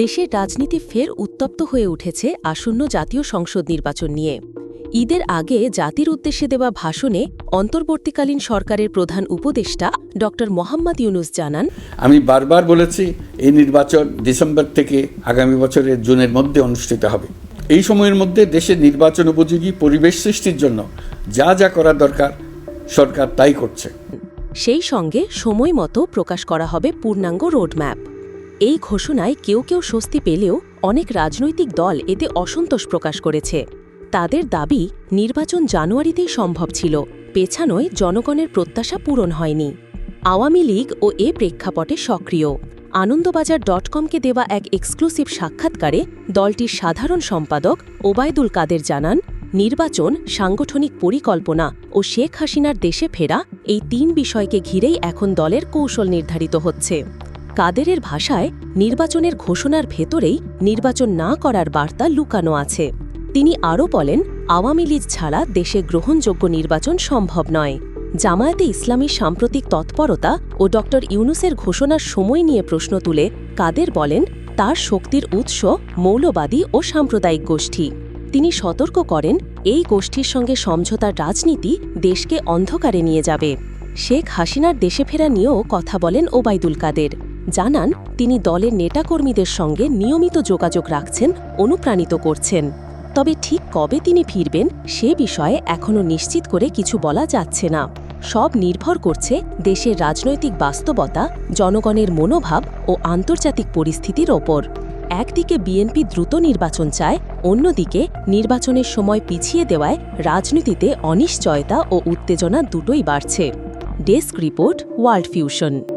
দেশের রাজনীতি ফের উত্তপ্ত হয়ে উঠেছে আসন্ন জাতীয় সংসদ নির্বাচন নিয়ে। ঈদের আগে জাতির উদ্দেশ্যে দেওয়া ভাষণে অন্তর্বর্তীকালীন সরকারের প্রধান উপদেষ্টা ড মোহাম্মদ ইউনুস জানান আমি বারবার বলেছি এই নির্বাচন ডিসেম্বর থেকে আগামী বছরের জুনের মধ্যে অনুষ্ঠিত হবে। এই সময়ের মধ্যে দেশের নির্বাচন উপযোগী পরিবেশ সৃষ্টির জন্য যা যা করা দরকার সরকার তাই করছে। সেই সঙ্গে সময় মতো প্রকাশ করা হবে পূর্ণাঙ্গ রোডম্যাপ। এই ঘোষণায় কেউ কেউ স্বস্তি পেলেও অনেক রাজনৈতিক দল এতে অসন্তোষ প্রকাশ করেছে। তাদের দাবি, নির্বাচন জানুয়ারিতেই সম্ভব ছিল। পেছানোয় জনগণের প্রত্যাশা পূরণ হয়নি। আওয়ামী লীগ ও এ প্রেক্ষাপটে সক্রিয়। আনন্দবাজার ডট কমকে দেওয়া এক এক্সক্লুসিভ সাক্ষাৎকারে দলটির সাধারণ সম্পাদক ওবায়দুল কাদের জানান, নির্বাচন সাংগঠনিক পরিকল্পনা ও শেখ হাসিনার দেশে ফেরা এই তিন বিষয়কে ঘিরেই এখন দলের কৌশল নির্ধারিত হচ্ছে। কাদেরের ভাষায় নির্বাচনের ঘোষণার ভেতরেই নির্বাচন না করার বার্তা লুকানো আছে। তিনি আরও বলেন, আওয়ামী লীগ ছাড়া দেশে গ্রহণযোগ্য নির্বাচন সম্ভব নয়। জামায়াতে ইসলামী সাম্প্রতিক তৎপরতা ও ড. ইউনুসের ঘোষণার সময় নিয়ে প্রশ্ন তুলে কাদের বলেন, তার শক্তির উৎস মৌলবাদী ও সাম্প্রদায়িক গোষ্ঠী। তিনি সতর্ক করেন, এই গোষ্ঠীর সঙ্গে সমঝোতার রাজনীতি দেশকে অন্ধকারে নিয়ে যাবে। শেখ হাসিনার দেশে ফেরা নিয়েও কথা বলেন ওবায়দুল কাদের। জানান, তিনি দলের নেতাকর্মীদের সঙ্গে নিয়মিত যোগাযোগ রাখছেন, অনুপ্রাণিত করছেন। তবে ঠিক কবে তিনি ফিরবেন, সে বিষয়ে এখনও নিশ্চিত করে কিছু বলা যাচ্ছে না। সব নির্ভর করছে দেশের রাজনৈতিক বাস্তবতা, জনগণের মনোভাব ও আন্তর্জাতিক পরিস্থিতির ওপর। একদিকে বিএনপি দ্রুত নির্বাচন চায়, অন্যদিকে নির্বাচনের সময় পিছিয়ে দেওয়ায় রাজনীতিতে অনিশ্চয়তা ও উত্তেজনা দুটোই বাড়ছে। Desk report, World Fusion.